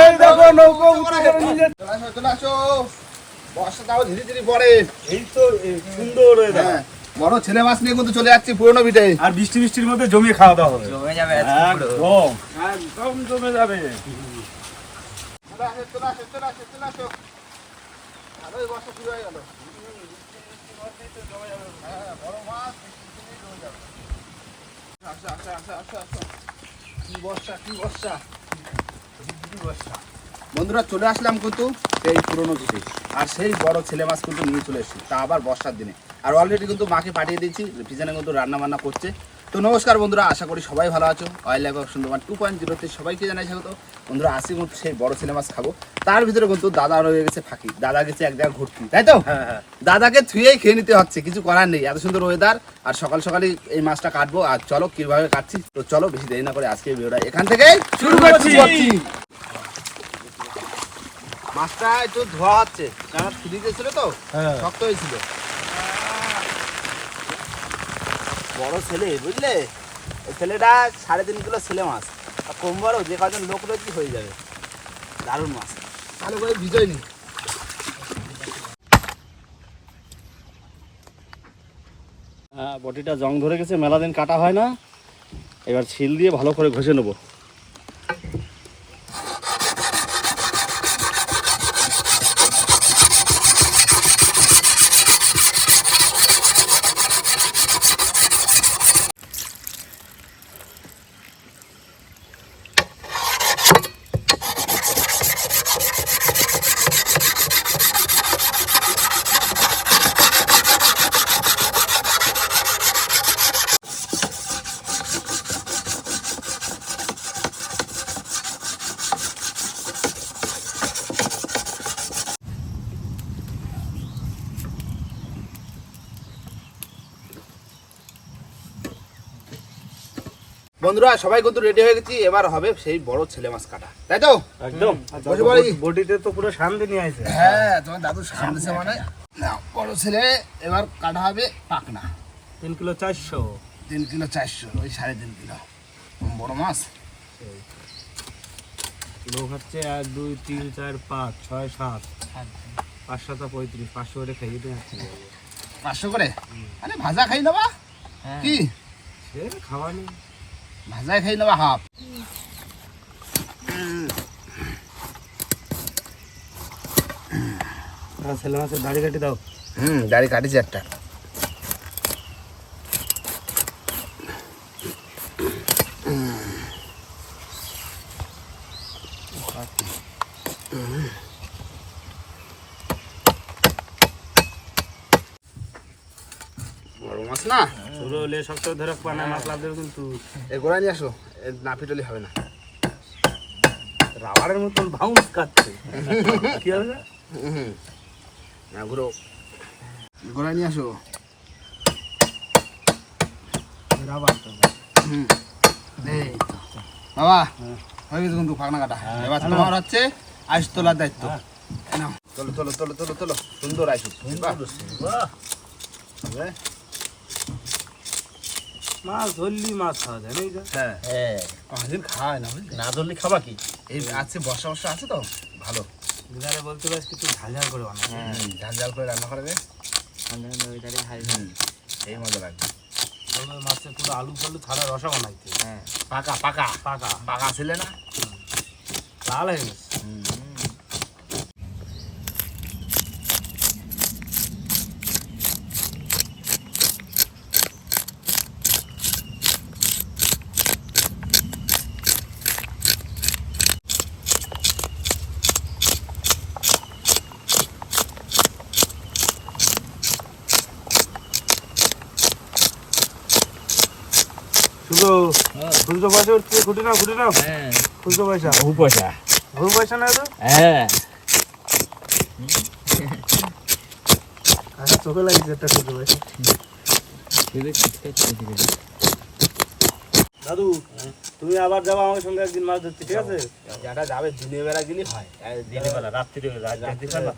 এই দেখো নৌকো উঠে গেল চলে আসো বর্ষা তাও ধীরে ধীরে পড়ে। এই তো সুন্দর হ্যাঁ বড় ছেলে মাছ নিয়ে কিন্তু চলে যাচ্ছি পুরনো বিটে আর বৃষ্টি বৃষ্টির মধ্যে জমিয়ে খাওয়া দাওয়া হবে। জমে যাবে। একদম। একদম জমে যাবে। জমে কি বর্ষা কি বর্ষা। বন্ধুরা চলে আসলাম কিন্তু সেই পুরনো ভিটে আর সেই বড় ছেলে মাছ কিন্তু নিয়ে চলে এসেছি। তা আবার বর্ষার দিনে। আর অলরেডি কিন্তু মাকে পাঠিয়ে দিয়েছি পিছনে কিন্তু রান্না বান্না করছে। তো নমস্কার বন্ধুরা আশা করি সবাই ভালো আছো। Oil life of Sundarban two point জিরোতে সবাইকে জানাই স্বাগত। বন্ধুরা আসি কিন্তু সেই বড় ছেলে মাছ খাব। তার ভিতরে কিন্তু দাদা রয়ে গেছে ফাঁকি। দাদা গেছে এক জায়গায় ঘুরতে। তাই তো? হ্যাঁ হ্যাঁ। দাদাকে থুয়েই খেয়ে নিতে হচ্ছে। কিছু করার নেই। এত সুন্দর ওয়েদার আর সকাল সকালই এই মাছটা কাটবো। আর চলো কীভাবে কাটছি? তো চলো বেশি দেরি না করে আজকে ভিডিওটা এখান থেকে শুরু করছি। মাছটা একটু ধোয়া হচ্ছে। কারণ ফ্রি দিয়েছিল তো হ্যাঁ। শক্ত হয়েছিল। বড় ছেলে বুঝলে? ছেলেটা সাড়ে তিন কিলো ছেলে মাছ। আর কম বড় যে কজন লোক রয়েছে হয়ে যাবে। দারুণ মাছ। ভালো করে ভিজোয় নি হ্যাঁ বটিটা জং ধরে গেছে মেলা দিন কাটা হয় না। এবার ছিল দিয়ে ভালো করে ঘষে নেব। বন্ধুরা সবাই কিন্তু রেডি হয়ে গেছি। এবার হবে সেই বড় ছেলে মাছ কাটা। তাই তো? একদম। বসে পড়ি। বটিতে তো পুরো শান্তি নিয়ে আসে। হ্যাঁ তোমার দাদু সামনে মানে। বড় ছেলে এবার কাটা হবে পাকনা তিন কিলো চারশো। তিন কিলো চারশো ওই সাড়ে তিন কিলো। বড় মাছ। লোক হচ্ছে এক দুই তিন চার পাঁচ ছয় সাত। পাঁচ সাত পঁয়ত্রিশ পাঁচশো করে খেয়ে দিতে যাচ্ছে পাঁচশো করে? আরে ভাজা খাই নেবা হ্যাঁ। কি? সে খাওয়া নেই। ভাজায় খাই নেবা হাফ। আর ছেলে মাছের দাড়ি কাটি দাও। হুম দাড়ি কাটিছে একটা বড় মাছ না ছোটো হলে শক্ত ধরে পানা মাছ লাভ দেবে কিন্তু। এ গোড়া নিয়ে আসো না পিটলি হবে না। রাবারের মতন বাউন্স কাটছে কি হবে না? ঘুরো। গোড়া নিয়ে আসো। রাবার তো হুম। এই বাবা হয়ে গেছে কিন্তু ফাঁকনা কাটা এবার তোমার হচ্ছে আইস তোলার দায়িত্ব। নাও। চলো চলো চলো চলো চলো সুন্দর আইস মাছ ধরলি মাছ খাওয়া যায় না হ্যাঁ। হ্যাঁ। কোনদিন খাওয়ায় না বুঝলি? না ধরলে খাবা কি? এই আছে বর্ষা বর্ষা আছে তো ভালো। দিদারে বলতে পারিস কিছু ঝাল ঝাল করে হুম, ঝাল ঝাল করে রান্না করবে। এই মজা লাগবে। মাছের পুরো আলু ফালু ছাড়া রসা বানাইতে হ্যাঁ পাকা পাকা। পাকা। পাকা ছিলে না? লাল হয়ে গেছে। খুচরো পয়সা উঠছে খুঁটি নাও খুঁটি নাও। হ্যাঁ। খুচরো পয়সা। বহু পয়সা। ভুল পয়সা না তো হ্যাঁ। আচ্ছা চোখে লাগিয়েছে একটা খুচরো পয়সা। দাদু তুমি আবার যাব আমার সঙ্গে একদিন মাছ ধরতে ঠিক আছে? যাটা যাবে দিনের বেলা গেলে হয়। দিনের বেলা রাত্রিরে রাত্রিবেলা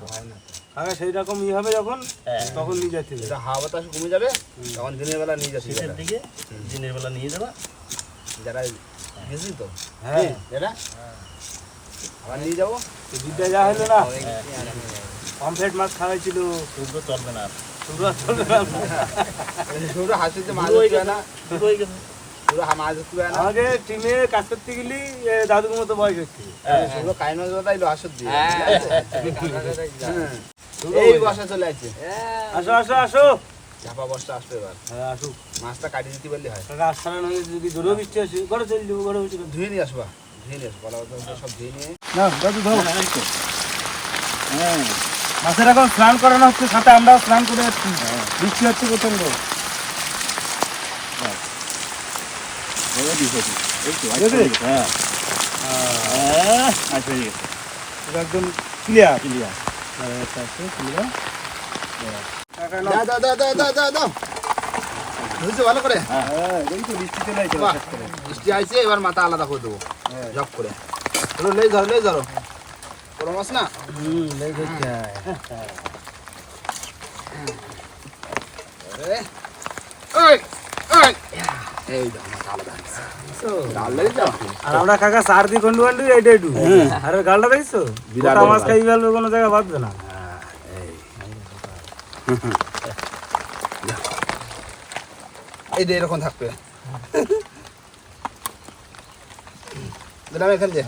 হ্যাঁ সেই রকম ই হবে যখন তখন নিয়ে যাচ্ছে এটা হাওয়া বাতাস কমে যাবে তখন দিনের বেলা নিয়ে যাচ্ছে দিকে দিনের বেলা নিয়ে যাবা। যারা গেছি তো। হ্যাঁ। আবার নিয়ে যাব? দুধটা যা হলো না। কমপ্লেট মাছ খাওয়াইছিল। চলবে না আর। চলবে না। হাসিতে মাছ শুরু হয়ে ধরতে না। শুরু হয়ে গেছে। শুধু হা- মাছ ধরতে না। আমাকে টিমে কাজ করতে গেলি দাদুর মতো বয়স হচ্ছে কাইন আসর দিয়ে। হ্যাঁ। হ্যাঁ। এই বর্ষা চলে আসছে আসো আসো আসো। ঝাপা বর্ষা আসবে এবার। হ্যাঁ আসুক। মাছটা কাটিয়ে দিতে পারলে হয়। আস্থান হয়ে যদি জোরেও বৃষ্টি আসে ঘরে চলে যাব ঘরে বসে ধুয়ে নিয়ে আসবা ধুয়ে নিয়ে আসব কথা সব ধুয়ে নিয়ে। না দাদু ধরো। হ্যাঁ মাছের এখন স্নান করানো হচ্ছে সাথে আমরাও স্নান করে যাচ্ছি। বৃষ্টি হচ্ছে প্রচণ্ড এটা একদম ক্লিয়ার ক্লিয়ার দাও দাও দাও দাও দাও দাও দাও ধুয়েছো ভালো করে? বৃষ্টি আইছে এবার মাথা আলাদা করে দেবো। জব করে। ধরো লেই ধরো লেই ধরো। বড় মাছ না? আরে, ওই, ওই। এই দাও মাথা আলাদা হয়েছে। ডাললেই যাও। আর আমরা কাকা চার দিয়ে কন্ডু কন্ডু এইটা একটু। আর গালটা দেখছ? বিরাট মাছ খাই ফেলবে কোনো জায়গায় বাঁধবে না। এই যে এরকম থাকবে। দিলাম এখান দিয়ে।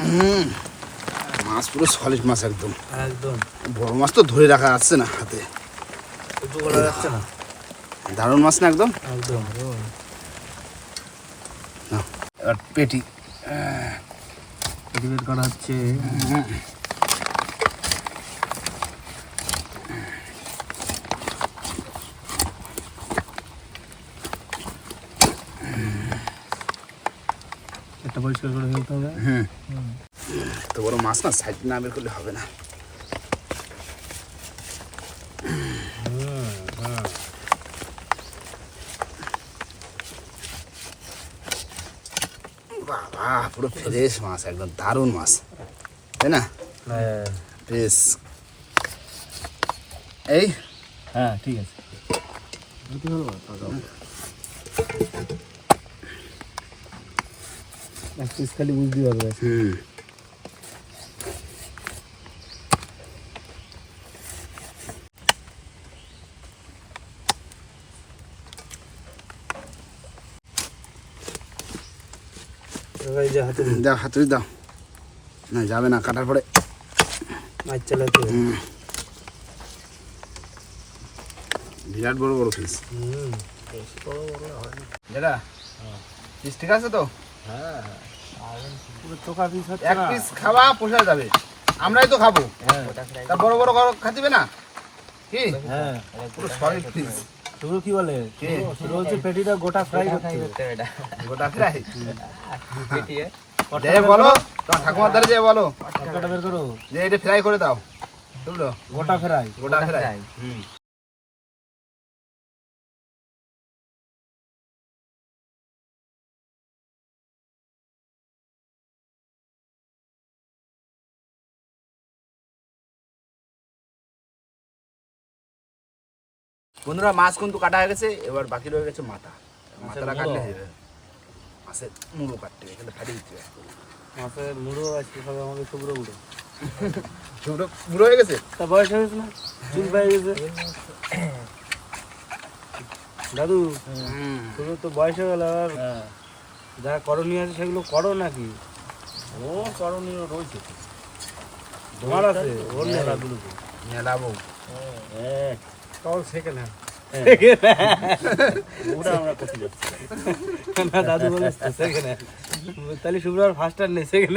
হুম, মাছ পুরো সলিড মাছ একদম। একদম। বড় মাছ তো ধরে রাখা যাচ্ছে না হাতে। যাচ্ছে না? দারুণ মাছ না একদম? একদম। এবার পেটি। এডিবেট করা হচ্ছে। এটা পরিষ্কার করে ফেলতে হবে। হুম। তো বড় মাছ না সাইড না বের করলে হবে না বাবা পুরো ফ্রেশ মাছ একদম দারুণ মাছ। তাই না? হ্যাঁ। বেশ। এই? হ্যাঁ ঠিক আছে। খালি বুঝতে পারবে। হুম। দাও হাতুড়ি দাও। না যাবে না কাটার পরে। বিরাট বড় বড় পিস হুম। পিস ঠিক আছে তো? এক পিস খাওয়া পোষা যাবে। আমরাই তো খাব। তা বড় বড় করে খাতিবে না? কি? হ্যাঁ। পুরো সলিড পিস শুরু কি বলে? শুরু হচ্ছে পেটিটা গোটা ফ্রাই করতে গোটা ফ্রাই যে বলো। তোমার ঠাকুমার দ্বারা যে বলো। তরকারিটা বের করো। যে এটা ফ্রাই করে দাও। বুঝলো? গোটা ফ্রাই। গোটা ফ্রাই। ফ্রাই। হুম। বন্ধুরা মাছ কিন্তু কাটা হয়ে গেছে এবার বাকি রয়ে গেছে মাথা। মাথাটা কাটলে হয়ে যাবে। মাছের মুড়ো কাটতে হবে, এখানে ফাটিয়ে দিতে হবে মাছের মুড়ো আজকে সবাই আমাকে শুভ্র মুড়ো। মুড়ো হয়ে গেছে? তা বয়স হয়েছে না? চুল পেয়ে গেছে। দাদু তুমি তো বয়স হয়ে গেল আর যা করণীয় আছে সেগুলো করো নাকি? ও করণীয় রয়েছে। তোমার আছে ওর নেলাগুলোকে মেলাবো হ্যাঁ, তখন সেকেন্ড দাদু বলে তাহলে শুভ্র ফার্স্ট আর নেই সেকেন্ড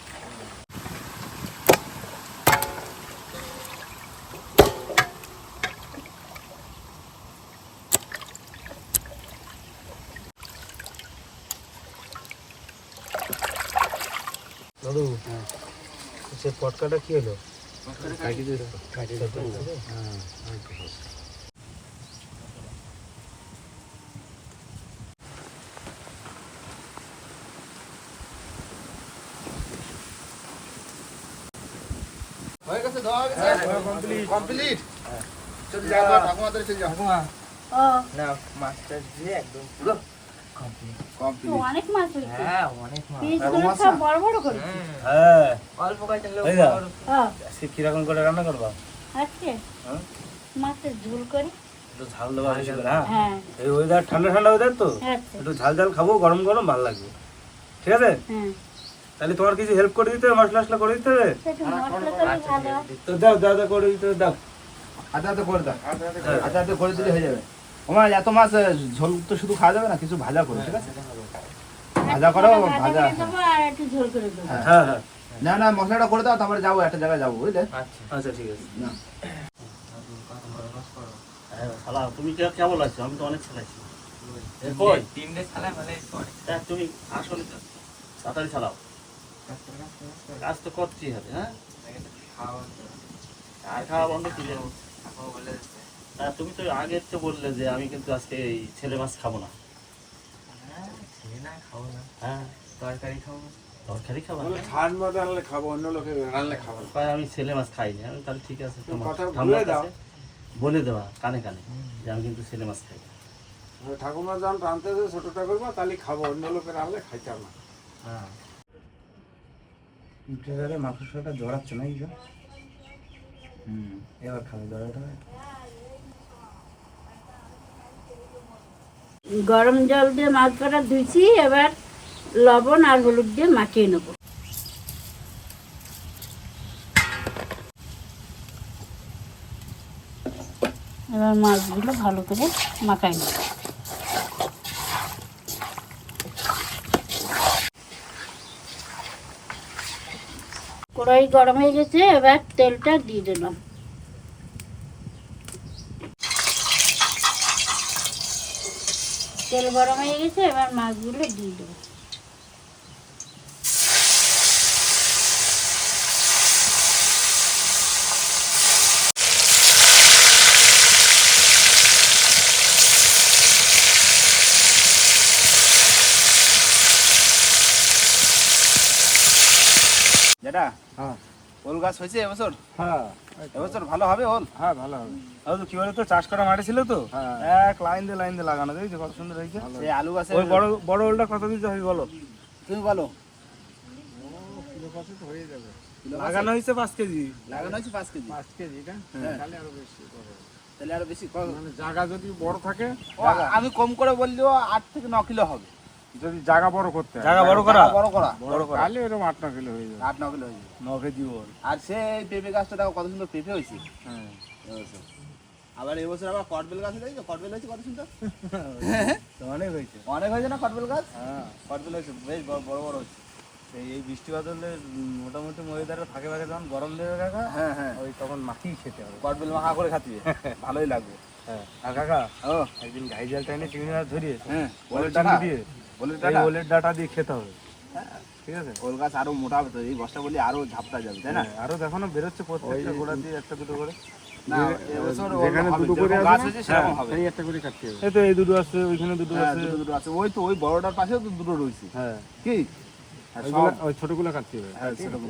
দাদু সে পটকাটা কি হলো? হয়ে। গেছে হয়ে গেছে কমপ্লিট কমপ্লিট চল যাও ঠাকুমাদের চল যাও। ও না মাছটা দিয়ে একদম পুরো অনেক মাছ হয়েছে। হ্যাঁ অনেক মাছ। পিসগুলো সব বড় বড় করে হ্যাঁ। অল্প কয়েকটা লোক এই যা। ও আজকে করে রান্না করবা? আজকে? হ্যাঁ? মাছের ঝোল করি। একটু ঝাল দেওয়া বেশি হ্যাঁ? এই ওয়েদার ঠান্ডা ঠান্ডা ওয়েদার তো? আচ্ছা। একটু ঝাল ঝাল খাব গরম গরম ভালো লাগবে। ঠিক আছে? হ্যাঁ। তাহলে তোমার কিছু হেল্প করে দিতে হবে মশলা করে দিতে হবে? তো দাও দাও দাও করে দিতে দাও। আদা আদা করে দাও। আদা আদা করে দিলে হয়ে যাবে। ওমা এত মাছ ঝোল তো শুধু খাওয়া যাবে না কিছু ভাজা করো ঠিক আছে? ভাজা করো, ভাজা। আর একটু ঝোল করে দেবো। হ্যাঁ। হ্যাঁ হ্যাঁ। না না মশলাটা করে দাও তারপরে যাব একটা জায়গায় যাব বুঝলে? আচ্ছা আচ্ছা ঠিক আছে। না। তুমি কে- কেমন লাগছো আমি তো অনেক চালাইছি মানে তুমি আসলে তাড়াতাড়ি চালাও কাজ তো করতেই হবে হ্যাঁ? খাওয়া আর খাওয়া বন্ধ কি বলে তা তুমি তো আগে তো বললে যে আমি কিন্তু আজকে এই ছেলে মাছ খাব না। হ্যাঁ ছেলে না খাব না। হ্যাঁ। তরকারি খাব। তরকারি খাব মতো আনলে খাব অন্য লোকে খাব। কয় আমি ছেলে মাছ খাই না। আমি তাহলে ঠিক আছে তোমার বলে ঠাম্মার কাছে বলে দেওয়া কানে কানে যে আমি কিন্তু ছেলে মাছ খাই ঠাকুমা যখন রানতে যে ছোটটা করব তাহলে খাব অন্য লোকের আনলে খাইতাম না। হ্যাঁ। ইউটিউবারে মাংসটা জড়াচ্ছে না এই যে? হুম এবার খাবে জড়াটা গরম জল দিয়ে মাছ কটা ধুইছি, এবার লবণ আর হলুদ দিয়ে মাখিয়ে নেব। এবার মাছগুলো ভালো করে মাখাই নেব। কড়াই গরম হয়ে গেছে, এবার তেলটা দিয়ে দিলাম। তেল গরম হয়ে গেছে এবার মাছগুলো দিয়ে দেবো। যেটা হ্যাঁ। ওল গাছ হয়েছে এবছর? হ্যাঁ। এবছর ভালো হবে ওল হ্যাঁ ভালো হবে। দাদু কি বলে তো চাষ করা মাঠে ছিল তো? হ্যাঁ। এক লাইন দিয়ে লাইন দিয়ে লাগানো দেখছ কত সুন্দর হয়েছে? সেই আলু গাছে ওই বড় বড় ওলটা কত দিতে হবে বলো? তুমি বলো। হয়ে যাবে। লাগানো হয়েছে পাঁচ কেজি। লাগানো হয়েছে পাঁচ কেজি? পাঁচ কেজি হ্যাঁ। তাহলে আরও বেশি। তাহলে আরও বেশি মানে জায়গা যদি বড় থাকে আমি কম করে বললেও আট থেকে ন কিলো হবে। যদি জায়গা বড় করতে হয়। জায়গা বড় করা? বড় করা। বড় তাহলে এরকম আট ন কিলো হয়ে যাবে। আট ন কিলো হয়ে যাবে। ন কেজি ওল আর সে পেঁপে গাছটা দেখো কত সুন্দর পেঁপে হয়েছে। হ্যাঁ। আবার এবছর আবার কটবেল গাছ দেখছ? কটবেল হয়েছে কত সুন্দর? অনেক হয়েছে। অনেক হয়েছে না কটবেল গাছ? হ্যাঁ কটবেল হয়েছে বেশ বড় বড় বড় হচ্ছে এই এই বৃষ্টি বাদলে মোটামুটি ওয়েদারে ফাঁকে ফাঁকে যখন গরম দেবে কাকা হ্যাঁ হ্যাঁ। ওই তখন মাখিয়ে খেতে হবে। কটবেল মাখা করে খাতিয়ে ভালোই লাগবে। হ্যাঁ। আর কাকা ও। একদিন ঘাই জাল টাইনে চিংড়ি মাছ ধরিয়ে হ্যাঁ। দিয়ে ওলের ডাটা দিয়ে খেতে হবে। ঠিক আছে? ওল গাছ আরও মোটা হবে তো এই বস্তা বলি আরও ঝাপটা যাবে তাই না? হ্যাঁ, আরও দেখো না বেরোচ্ছে প্রত্যেকটা গোড়া দিয়ে একটা দুটো করে। না এবছর ওল যেখানে হবে, দুটো করে যেরকম আছে গাছ না? হয়েছে সেরকম হবে এই একটা করে কাটতে হবে এই তো এই দুটো আছে ওইখানে দুটো হ্যাঁ, আছে দুটো দুটো আছে ওই তো ওই বড়টার পাশেও তো দুটো রয়েছে হ্যাঁ কি আর ওইগুলো সব ওই ছোটগুলো কাটতে হবে হ্যাঁ, সেরকম।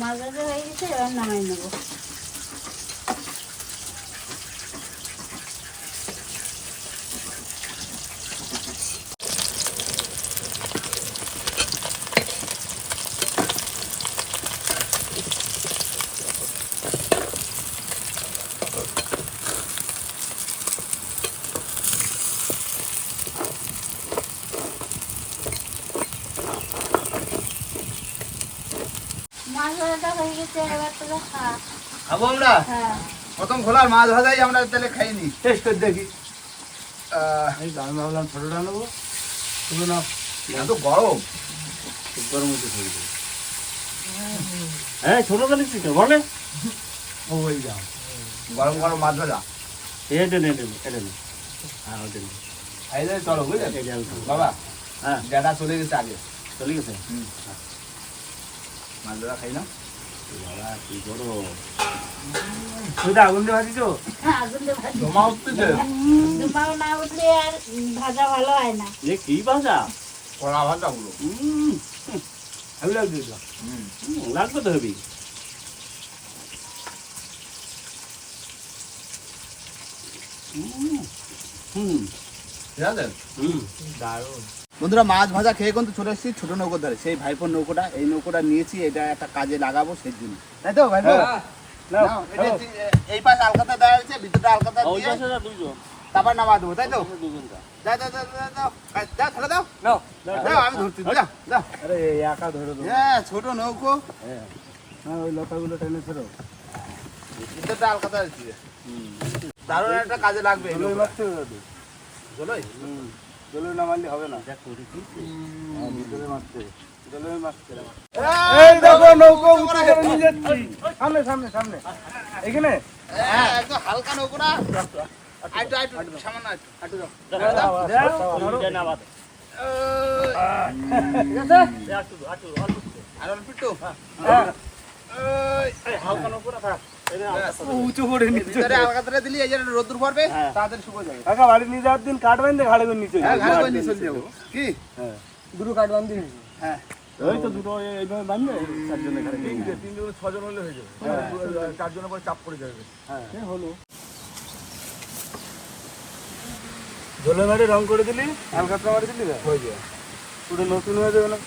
মাছ ভাজা হয়ে গেছে এবার নামাই নেব মাছ হয়ে গেছে এবার তোরা খা খাব আমরা হ্যাঁ প্রথম খোলার মাছ ভাজাই আমরা তাহলে খাইনি টেস্ট করে দেখি আমি ভাবলাম ছোটোটা নেব তুমি না এত গরম গরম হচ্ছে শরীরে হ্যাঁ ছোট কালি তো বলে ও ওই যাও গরম গরম মাছ ভাজা এটা নে এটা নে এটা নে হ্যাঁ ওটা নে এই যে চলো যে বাবা হ্যাঁ ডেটা চলে গেছে আগে চলে গেছে হুম মাছ ভাজা খাই না বাবা কি করো আগুন দিয়ে ভাজিছো? হ্যাঁ, আগুন দিয়ে ভাজি জমা উঠতেছে। ধুমাও না উঠলে আর ভাজা ভালো হয় না এ কি ভাষা কড়া ভাজা গুলো। হুম আমি লাগছে হুম, লাগবে তো হেবি হুম হুম। ঠিক আছে? হুম। দারুণ। বন্ধুরা মাছ ভাজা খেয়ে কিন্তু চলে এসেছি ছোট নৌকো ধরে। সেই ভাইপোর নৌকোটা এই নৌকোটা নিয়েছি এটা একটা কাজে লাগাবো সেই জন্য। তাই তো ভাইপো? এটা হচ্ছে, এই পাশে আলকাতা দেওয়া হয়েছে ভিতরটা আলকাতা দিয়ে তারপর নামা দেবো তাই তো? ওই দুজনটা দাও দাও দাও দাও দাও দাও দাও ছেড়ে দাও। নাও। দাও আমি ধরছি দাও দাও আরে এই একা ধরে হ্যাঁ ছোট নৌকো। হ্যাঁ। ওই লতাগুলো টেনে ছেড়ো। ভিতরটা আলকাতা দারুণ একটা কাজে লাগবে জলই না মারলে হবে না দেখ করি কি হ্যাঁ, ভিতরে মারতে জলই মারতে এই এই দেখো নৌকো উঠে নিয়ে যাচ্ছি সামনে সামনে সামনে এখানে হ্যাঁ একদম হালকা নৌকো না আইটু আইটু সামান্য আইটু আইটু দাও দাও দাও, ধরো। এটা না বাদ ঠিক আছে দে একটু একটু অল্প একটু। আর অল্প একটু হ্যাঁ হালকা নৌকো না থাক এই যে হালকা থাক। উঁচু করে নিচে ভিতরে দিলি এই যে রোদ্দুর পড়বে হ্যাঁ। তাড়াতাড়ি শুকিয়ে যাবে। কাকা বাড়ি নিয়ে যাওয়ার দিন কাটবেন তো ঘাড়ে নিচে হ্যাঁ ঘাড়ে দুটো হ্যাঁ। ওই তো দুটো এইভাবে বাঁধবে চারজনের ঘাড়ে তিনটে তিনটে ছজন হলে হয়ে যাবে। চারজনের পরে চাপ পড়ে যাবে। হ্যাঁ। হলো। জলে মারি রং করে দিলি। হালকা মারি দিলি হয়ে যাবে পুরো নতুন হয়ে যাবে না?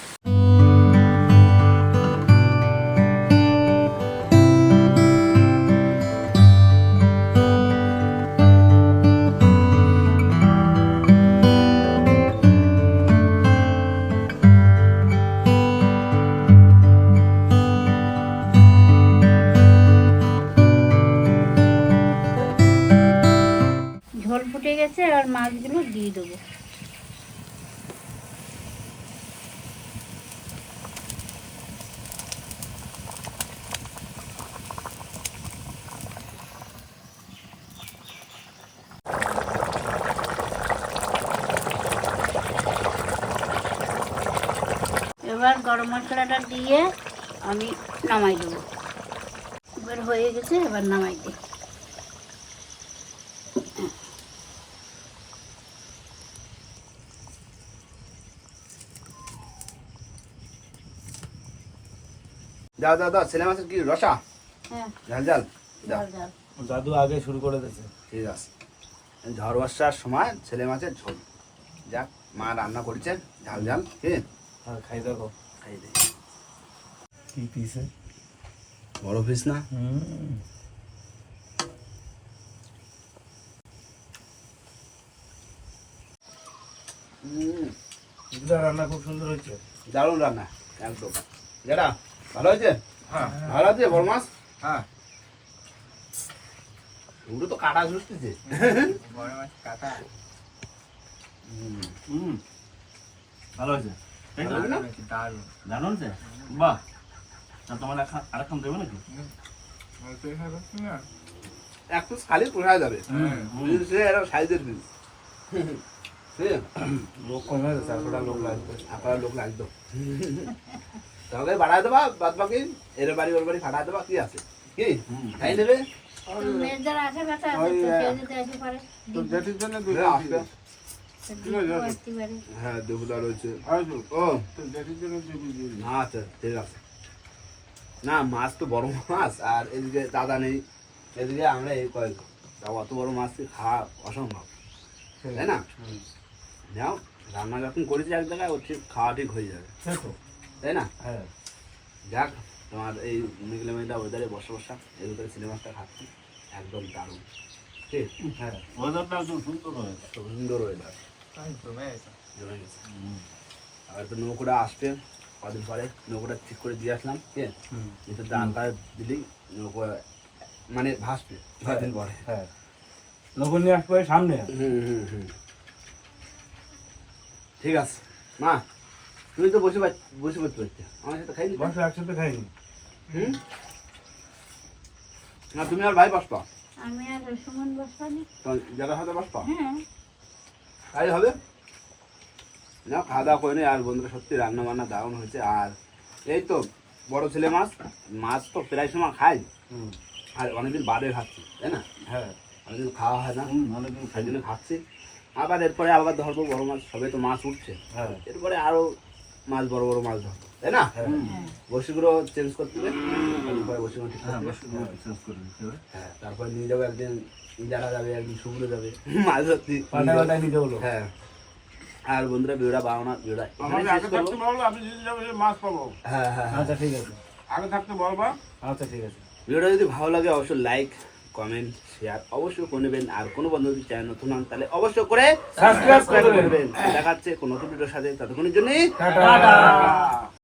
মাছগুলো দিয়ে দেবো। এবার গরম মশলাটা দিয়ে আমি নামাই দেবো। এবার হয়ে গেছে, এবার নামাই দিই দাও দাও দাও ছেলে মাছের কি রসা? হ্যাঁ। ঝাল ঝাল? দাদু আগে শুরু করে দিয়েছে। ঠিক আছে। ঝড় বর্ষার সময় ছেলে মাছের ঝোল। যাক মা রান্না করেছে ঝাল ঝাল কি? হ্যাঁ খাই দেখো। খাই দে। কি পিসে বড় পিস না? রান্না খুব সুন্দর হয়েছে। দারুণ রান্না একদম। যেটা ভালো হয়েছে? হ্যাঁ। ভালো আছে বড় মাছ? হ্যাঁ। ওগুলো তো কাটা ঝুসতেছে বড় মাছ কাটা। হুম, হুম। ভালো হয়েছে? তাই তো? দারুণ। দারুণ হয়েছে? বাহ। তা তোমার এখন- আরেকখান দেবে নাকি? এক পিস খালি পোষা যাবে। হুম। কিন্তু সে এরকম সাইজের পিস সে? লোক কমে লোক লাগবে। আপনার লোক লাগতো তরকারি বাড়ায় দেবা বাদ বাকি এর বাড়ি ওর বাড়ি ফাটা দেবা কি আছে? কি? খাই নেবে? হ্যাঁ, আসবে। তো দিতেও আসতে পারে। হ্যাঁ রয়েছে। ও। আচ্ছা ঠিক আছে। না মাছ তো বড় মাছ আর এদিকে দাদা নেই। এদিকে আমরা এই কয়েক তা অত বড় মাছ খাওয়া অসম্ভব? তাই না? নাও রান্না যখন করেছি এক জায়গায় ও ঠিক খাওয়া ঠিক হয়ে যাবে। তাই না? হ্যাঁ। যাক তোমার এই মেঘলা মেঘলা ওয়েদারে বসা বসা এর ভিতরে সিনেমাটা খাচ্ছি। একদম দারুণ। ঠিক? হ্যাঁ। ওয়েদারটা একদম সুন্দর সুন্দর ওয়েদার জমে গেছে। আর তো নৌকোটা আসবে কদিন পরে। নৌকোটা ঠিক করে দিয়ে আসলাম ঠিক আছে? দিলেই নৌকো মানে ভাসবে কদিন পরে। হ্যাঁ। লবণ নিয়ে আসবে সামনে। হুম হুম হুম। ঠিক আছে। মা তুমি তো বসে বসে পড়তে পারছ আমার সাথে খাইনি বসে একসাথে খাইনি। হুম? না তুমি আর ভাই বসবা। আমি আর সুমন তোমার যারা সাথে বসবা? হ্যাঁ। তাই হবে। না খাওয়া দাওয়া করে নি আর বন্ধুরা সত্যি রান্না বান্না দারুণ হয়েছে। আর এই তো বড় ছেলে মাছ। মাছ তো প্রায় সময় খাই। হুম। আর অনেকদিন বাদে খাচ্ছি তাই না? হ্যাঁ। অনেকদিন খাওয়া হয় না। অনেকদিন সেই জন্য খাচ্ছি। আবার এরপরে আবার ধরবো বড় মাছ। সবে তো মাছ উঠছে। হ্যাঁ। এরপরে আরও মাছ বড় বড় মাছ ধরবো তাই না? হ্যাঁ। বসিগুলো চেঞ্জ করতে হবে তারপরে বসিগুলো ঠিক হ্যাঁ হ্যাঁ তারপরে নিয়ে যাব একদিন যারা যাবে একদিন শুভ্র যাবে মাছ ধরতে। পাল্টা পাল্টা নিতে হলো হ্যাঁ। আর বন্ধুরা বিড়া বিড়া যদি যাব সে মাছ পাবো। হ্যাঁ হ্যাঁ হ্যাঁ। আচ্ছা ঠিক আছে। আগে থাকতে বলবা। আচ্ছা ঠিক আছে। ভিডিওটা যদি ভালো লাগে অবশ্যই লাইক কমেন্ট শেয়ার অবশ্যই করে নেবেন। আর কোনো বন্ধু যদি চ্যানেল নতুন হন তাহলে অবশ্যই করে সাবস্ক্রাইব সাবস্ক্রাইব করবেন। দেখা দেখাচ্ছে কোনো নতুন ভিডিওর সাথে। ততক্ষণের জন্য